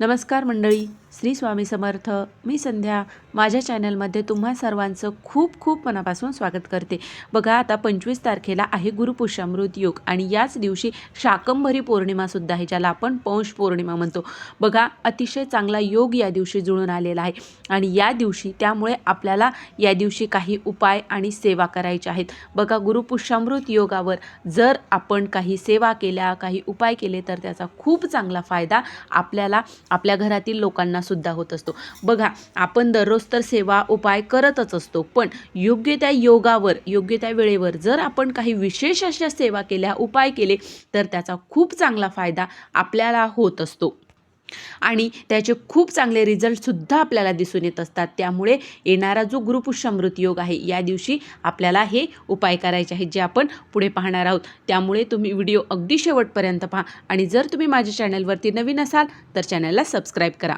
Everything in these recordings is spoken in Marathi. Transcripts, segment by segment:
नमस्कार मंडळी. श्री स्वामी समर्थ मी संध्या. माझ्या चॅनलमध्ये तुम्हा सर्वांचं खूप खूप मनापासून स्वागत करते. बघा आता पंचवीस तारखेला आहे गुरुपुष्यामृत योग आणि याच दिवशी शाकंभरी पौर्णिमासुद्धा आहे ज्याला आपण पौष पौर्णिमा म्हणतो. बघा अतिशय चांगला योग या दिवशी जुळून आलेला आहे आणि या दिवशी त्यामुळे आपल्याला या दिवशी काही उपाय आणि सेवा करायच्या आहेत. बघा गुरुपुष्यामृत योगावर जर आपण काही सेवा केल्या काही उपाय केले तर त्याचा खूप चांगला फायदा आपल्याला आपल्या घरातील लोकांना सुद्धा होत असतो. बघा आपण दररोज तर सेवा उपाय करतच असतो पण योग्य त्या योगावर योग्य त्या वेळेवर जर आपण काही विशेष अशा सेवा केल्या उपाय केले तर त्याचा खूप चांगला फायदा आपल्याला होत असतो. आणि त्याचे खूप चांगले रिझल्टसुद्धा आपल्याला दिसून येत असतात. त्यामुळे येणारा जो गुरुपुष्यामृत योग आहे या दिवशी आपल्याला हे उपाय करायचे आहेत जे आपण पुढे पाहणार आहोत. त्यामुळे तुम्ही व्हिडिओ अगदी शेवटपर्यंत पहा. आणि जर तुम्ही माझ्या चॅनलवरती नवीन असाल तर चॅनलला सबस्क्राईब करा.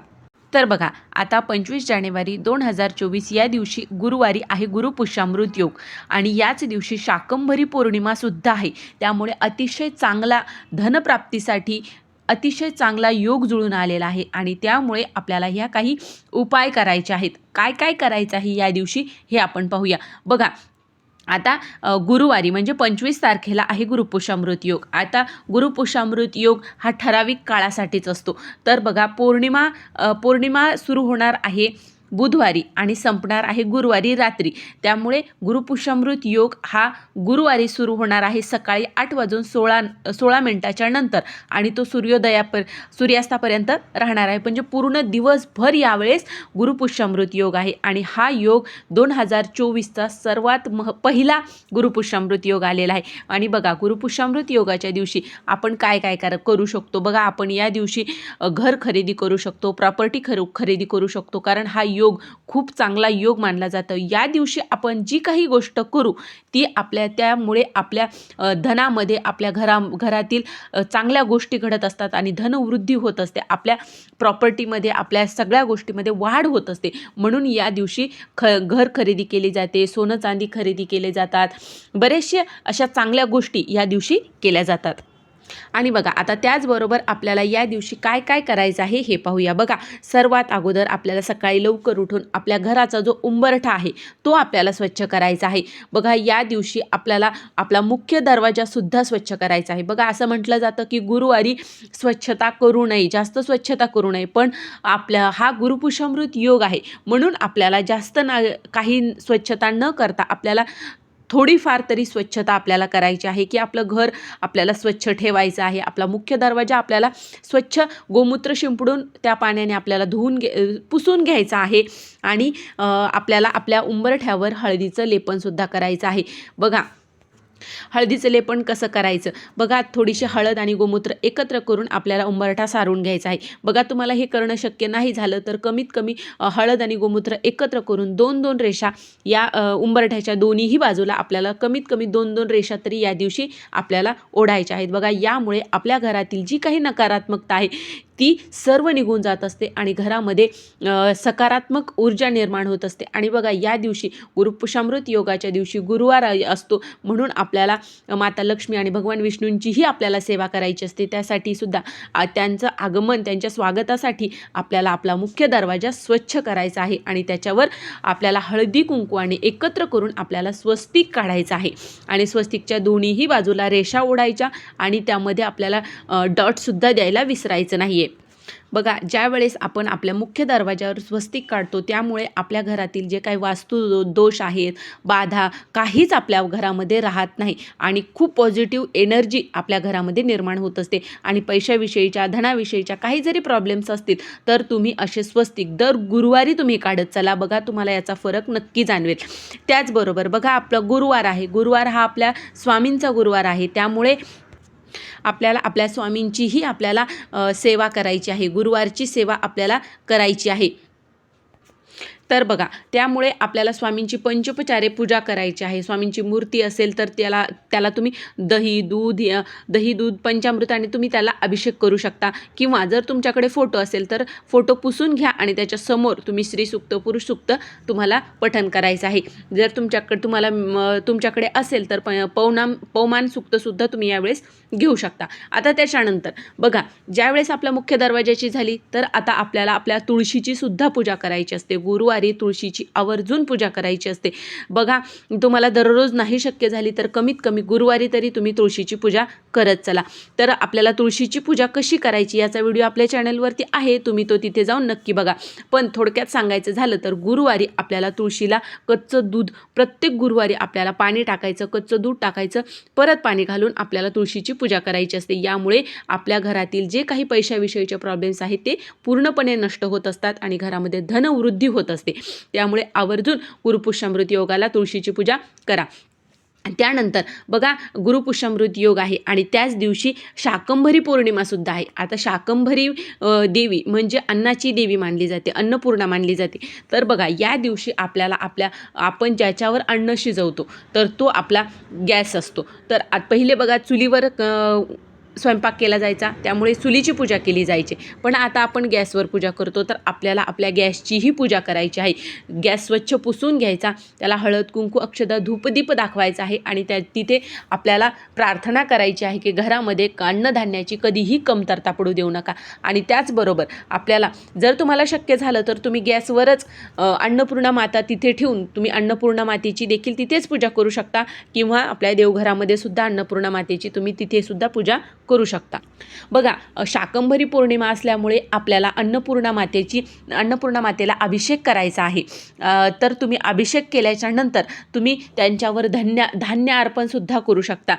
तर बघा आता पंचवीस जानेवारी दोन हजार चोवीस या दिवशी गुरुवारी आहे गुरुपुष्यामृत योग. आणि याच दिवशी शाकंभरी पौर्णिमासुद्धा आहे. त्यामुळे अतिशय चांगला धनप्राप्तीसाठी अतिशय चांगला योग जुळून आलेला आहे. आणि त्यामुळे आपल्याला ह्या काही उपाय करायचे आहेत. काय काय करायचं आहे या दिवशी हे आपण पाहूया. बघा आता गुरुवारी म्हणजे पंचवीस तारखेला आहे गुरुपुषामृत योग. आता गुरुपुषामृत योग हा ठराविक काळासाठीच असतो. तर बघा पौर्णिमा पौर्णिमा सुरू होणार आहे बुधवारी आणि संपणार आहे गुरुवारी रात्री. त्यामुळे गुरुपुषामृत योग हा गुरुवारी सुरू होणार आहे सकाळी आठ वाजून सोळा सोळा मिनटाच्या नंतर आणि तो सूर्योदयापर सूर्यास्तापर्यंत राहणार आहे. म्हणजे पूर्ण दिवसभर यावेळेस गुरुपुष्यामृत योग आहे आणि हा योग दोन हजार चोवीसचा सर्वात मह पहिला गुरुपुष्यामृत योग आलेला आहे. आणि बघा गुरुपुष्यामृत योगाच्या दिवशी आपण काय काय कर करू शकतो? बघा आपण या दिवशी घर खरेदी करू शकतो प्रॉपर्टी खर खरेदी करू शकतो. कारण हा योग योग खूप चांगला योग मानला जातो. या दिवशी आपण जी काही गोष्ट करू ती आपल्या त्यामुळे आपल्या धनामध्ये आपल्या घरा घरातील चांगल्या गोष्टी घडत असतात आणि धनवृद्धी होत असते. आपल्या प्रॉपर्टीमध्ये आपल्या सगळ्या गोष्टीमध्ये वाढ होत असते. म्हणून या दिवशी ख घर खरेदी केली जाते सोनं चांदी खरेदी केले जातात. बरेचसे अशा चांगल्या गोष्टी या दिवशी केल्या जातात. आणि बघा आता त्याचबरोबर आपल्याला या दिवशी काय काय करायचं आहे हे पाहूया. बघा सर्वात अगोदर आपल्याला सकाळी लवकर उठून आपल्या घराचा जो उंबरठा आहे तो आपल्याला स्वच्छ करायचा आहे. बघा या दिवशी आपल्याला आपला मुख्य दरवाजासुद्धा स्वच्छ करायचा आहे. बघा असं म्हटलं जातं की गुरुवारी स्वच्छता करू नये जास्त स्वच्छता करू नये पण आपल्या हा गुरुपुषामृत योग आहे. म्हणून आपल्याला जास्त ना काही स्वच्छता न करता आपल्याला थोडीफार तरी स्वच्छता आपल्याला करायची आहे की आपलं घर आपल्याला स्वच्छ ठेवायचं आहे. आपला मुख्य दरवाजा आपल्याला स्वच्छ गोमूत्र शिंपडून त्या पाण्याने आपल्याला धुवून घे पुसून घ्यायचा आहे आणि आपल्याला आपल्या उंबरठ्यावर हळदीचं लेपनसुद्धा करायचं आहे. बघा हळदीचं लेपन कसं करायचं? बघा थोडीशी हळद आणि गोमूत्र एकत्र करून आपल्याला उंबरठा सारून घ्यायचा आहे. बघा तुम्हाला हे करणं शक्य नाही झालं तर कमीत कमी हळद आणि गोमूत्र एकत्र करून दोन दोन रेषा या उंबरठ्याच्या दोन्हीही बाजूला आपल्याला कमीत कमी दोन दोन रेषा तरी या दिवशी आपल्याला ओढायच्या आहेत. बघा यामुळे आपल्या घरातील जी काही नकारात्मकता आहे ती सर्व निघून जात असते आणि घरामध्ये सकारात्मक ऊर्जा निर्माण होत असते. आणि बघा या दिवशी गुरुपुषामृत योगाच्या दिवशी गुरुवार असतो म्हणून आपल्याला माता लक्ष्मी आणि भगवान विष्णूंचीही आपल्याला सेवा करायची असते. त्यासाठी सुद्धा त्यांचं आगमन त्यांच्या स्वागतासाठी आपल्याला आपला मुख्य दरवाजा स्वच्छ करायचा आहे आणि त्याच्यावर आपल्याला हळदी कुंकू आणि एकत्र करून आपल्याला स्वस्तिक काढायचं आहे. आणि स्वस्तिकच्या दोन्हीही बाजूला रेषा ओढायच्या आणि त्यामध्ये आपल्याला डॉटसुद्धा द्यायला विसरायचं नाही आहे बघा ज्या वेळेस आपण आपल्या मुख्य दरवाजावर स्वस्तिक काढतो त्यामुळे आपल्या घरातील जे काही वास्तू दो- दोष आहेत बाधा काहीच आपल्या घरामध्ये राहत नाही आणि खूप पॉझिटिव्ह एनर्जी आपल्या घरामध्ये निर्माण होत असते. आणि पैशाविषयीच्या धनाविषयीच्या काही जरी प्रॉब्लेम्स असतील तर तुम्ही असे स्वस्तिक दर गुरुवारी तुम्ही काढत चला. बघा तुम्हाला याचा फरक नक्की जाणवेल. त्याचबरोबर बघा आपलं गुरुवार आहे. गुरुवार हा आपल्या स्वामींचा गुरुवार आहे. त्यामुळे आपल्याला आपल्या स्वामींचीही आपल्याला सेवा करायची आहे. गुरुवारची सेवा आपल्याला करायची आहे. तर बघा त्यामुळे आपल्याला स्वामींची पंचोपचारे पूजा करायची आहे. स्वामींची मूर्ती असेल तर त्याला त्याला तुम्ही दही दूध दही दूध पंचामृताने तुम्ही त्याला अभिषेक करू शकता. किंवा जर तुमच्याकडे फोटो असेल तर फोटो पुसून घ्या आणि त्याच्यासमोर तुम्ही स्त्री सुक्त पुरुष सुक्त तुम्हाला पठन करायचं आहे. जर तुमच्याकडे तुम्हाला तुमच्याकडे असेल तर प पवनाम पवमान सुक्तसुद्धा तुम्ही यावेळेस घेऊ शकता. आता त्याच्यानंतर बघा ज्यावेळेस आपल्या मुख्य दरवाजाची झाली तर आता आपल्याला आपल्या तुळशीची सुद्धा पूजा करायची असते. गुरुवारी तुळशीची आवर्जून पूजा करायची असते. बघा तुम्हाला दररोज नाही शक्य झाली तर कमीत कमी गुरुवारी तरी तुम्ही तुळशीची पूजा करत चला. तर आपल्याला तुळशीची पूजा कशी करायची याचा व्हिडिओ आपल्या चॅनलवरती आहे तुम्ही तो तिथे जाऊन नक्की बघा. पण थोडक्यात सांगायचं झालं तर गुरुवारी आपल्याला तुळशीला कच्चं दूध प्रत्येक गुरुवारी आपल्याला पाणी टाकायचं कच्चं दूध टाकायचं परत पाणी घालून आपल्याला तुळशीची पूजा करायची असते. यामुळे आपल्या घरातील जे काही पैशाविषयीचे प्रॉब्लेम्स आहेत ते पूर्णपणे नष्ट होत असतात आणि घरामध्ये धनवृद्धी होत असते. त्यामुळे आवर्जून गुरुपुष्यामृत योगाला तुळशीची पूजा करा. त्यानंतर बघा गुरुपुष्यामृत योग आहे आणि त्याच दिवशी शाकंभरी पौर्णिमासुद्धा आहे. आता शाकंभरी देवी म्हणजे अन्नाची देवी मानली जाते अन्नपूर्णा मानली जाते. तर बघा या दिवशी आपल्याला आपल्या आपण ज्याच्यावर अन्न शिजवतो तर तो आपला गॅस असतो. तर पहिले बघा चुलीवर स्वयंपाक केला जायचा त्यामुळे चुलीची पूजा केली जायची. पण आता आपण गॅसवर पूजा करतो तर आपल्याला आपल्या गॅसचीही पूजा करायची आहे. गॅस स्वच्छ पुसून घ्यायचा त्याला हळद कुंकू अक्षदा धूपदीप दाखवायचा आहे आणि त्या तिथे आपल्याला प्रार्थना करायची आहे की घरामध्ये अन्नधान्याची कधीही कमतरता पडू देऊ नका. आणि त्याचबरोबर आपल्याला जर तुम्हाला शक्य झालं तर तुम्ही गॅसवरच अन्नपूर्णा माता तिथे ठेवून तुम्ही अन्नपूर्णा मातेची देखील तिथेच पूजा करू शकता किंवा आपल्या देवघरामध्ये सुद्धा अन्नपूर्णा मातेची तुम्ही तिथेसुद्धा पूजा करू शकता. बघा शाकंभरी पौर्णिमा असल्यामुळे आपल्याला अन्नपूर्णा मातेची अन्नपूर्णा मातेला अभिषेक करायचा आहे. तर तुम्ही अभिषेक केल्याच्यानंतर तुम्ही त्यांच्यावर धन्य धान्य अर्पणसुद्धा करू शकता.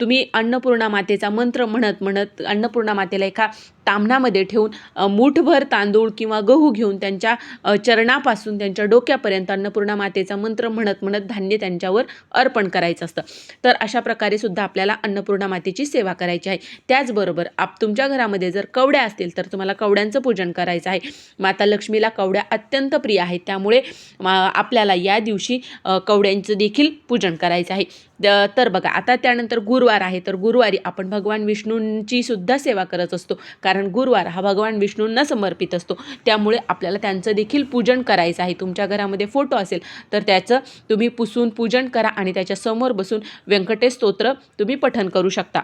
तुम्ही अन्नपूर्णा मातेचा मंत्र म्हणत म्हणत अन्नपूर्णा मातेला एका तामणामध्ये ठेवून मूठभर तांदूळ किंवा गहू घेऊन त्यांच्या चरणापासून त्यांच्या डोक्यापर्यंत अन्नपूर्णा मातेचा मंत्र म्हणत म्हणत धान्य त्यांच्यावर अर्पण करायचं असतं. तर अशा प्रकारे सुद्धा आपल्याला अन्नपूर्णा मातेची सेवा करायची आहे. त्याचबरोबर आप तुमच्या घरामध्ये जर कवड्या असतील तर तुम्हाला कवड्यांचं पूजन करायचं आहे. माता लक्ष्मीला कवड्या अत्यंत प्रिय आहेत. त्यामुळे आपल्याला या दिवशी कवड्यांचं देखील पूजन करायचं आहे. द- तर बघा आता त्यानंतर गुरुवार आहे. तर गुरुवारी आपण भगवान विष्णूंची सुद्धा सेवा करत असतो. कारण कारण गुरुवार हा भगवान विष्णूंना समर्पित असतो. त्यामुळे आपल्याला त्यांचं देखील पूजन करायचं आहे. तुमच्या घरामध्ये फोटो असेल तर त्याचं तुम्ही पुसून पूजन करा आणि त्याच्यासमोर बसून व्यंकटेश स्तोत्र तुम्ही पठन करू शकता.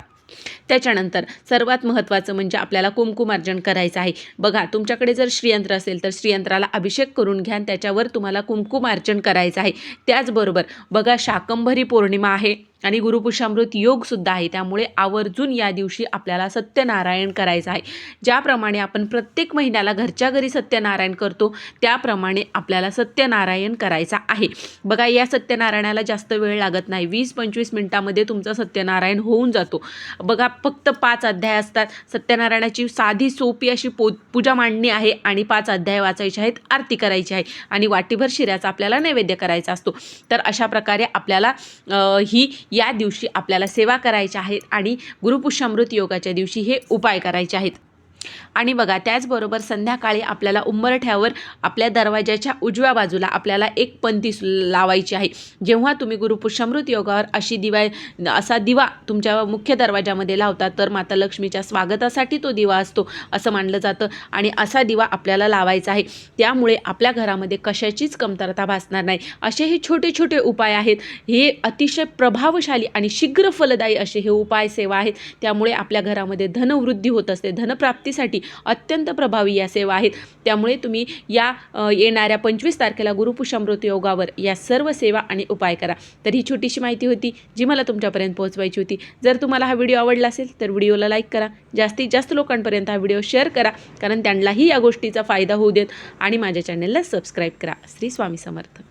त्याच्यानंतर सर्वात महत्त्वाचं म्हणजे आपल्याला कुंकुमार्जन करायचं आहे. बघा तुमच्याकडे जर श्रीयंत्र असेल तर श्रीयंत्राला अभिषेक करून घ्या त्याच्यावर तुम्हाला कुंकुमार्जन करायचं आहे. त्याचबरोबर बघा शाकंभरी पौर्णिमा आहे. आणि गुरुपुषामृत योगसुद्धा आहे. त्यामुळे आवर्जून या दिवशी आपल्याला सत्यनारायण करायचं आहे. ज्याप्रमाणे आपण प्रत्येक महिन्याला घरच्या घरी सत्यनारायण करतो त्याप्रमाणे आपल्याला सत्यनारायण करायचा आहे. बघा या सत्यनारायणाला जास्त वेळ लागत नाही. वीस पंचवीस मिनटामध्ये तुमचा सत्यनारायण होऊन जातो. बघा फक्त पाच अध्याय असतात. सत्यनारायणाची साधी सोपी अशी पो पूजा मांडणी आहे आणि पाच अध्याय वाचायचे आहेत आरती करायची आहे आणि वाटीभर शिऱ्याचा आपल्याला नैवेद्य करायचा असतो. तर अशा प्रकारे आपल्याला ही या दिवशी आपल्याला सेवा करायच्या आहेत आणि गुरुपुष्यामृत योगाच्या दिवशी हे उपाय करायचे आहेत. आणि बघा त्याचबरोबर संध्याकाळी आपल्याला उंबरठ्यावर आपल्या दरवाज्याच्या उजव्या बाजूला आपल्याला एक पंती सु- लावायची आहे. जेव्हा तुम्ही गुरुपुष्यामृत योगावर अशी दिवा असा दिवा तुमच्या मुख्य दरवाजामध्ये लावता तर माता लक्ष्मीच्या स्वागतासाठी तो दिवा असतो असं मानलं जातं. आणि असा दिवा आपल्याला लावायचा आहे. त्यामुळे आपल्या घरामध्ये कशाचीच कमतरता भासणार नाही. असे हे छोटे छोटे उपाय आहेत. हे अतिशय प्रभावशाली आणि शीघ्र फलदायी असे हे उपाय सेवा आहेत. त्यामुळे आपल्या घरामध्ये धनवृद्धी होत असते. धनप्राप्तीसाठी अत्यंत प्रभावी या सेवा आहेत. त्यामुळे तुम्ही या येणाऱ्या पंचवीस तारखेला गुरुपुषामृत योगावर या सर्व सेवा आणि उपाय करा. तर ही छोटीशी माहिती होती जी मला तुमच्यापर्यंत पोहोचवायची होती. जर तुम्हाला हा व्हिडिओ आवडला असेल तर व्हिडिओला लाईक करा. जास्तीत जास्त लोकांपर्यंत हा व्हिडिओ शेअर करा. कारण त्यांनाही या गोष्टीचा फायदा होऊ देत. आणि माझ्या चॅनलला सबस्क्राईब करा. श्री स्वामी समर्थ.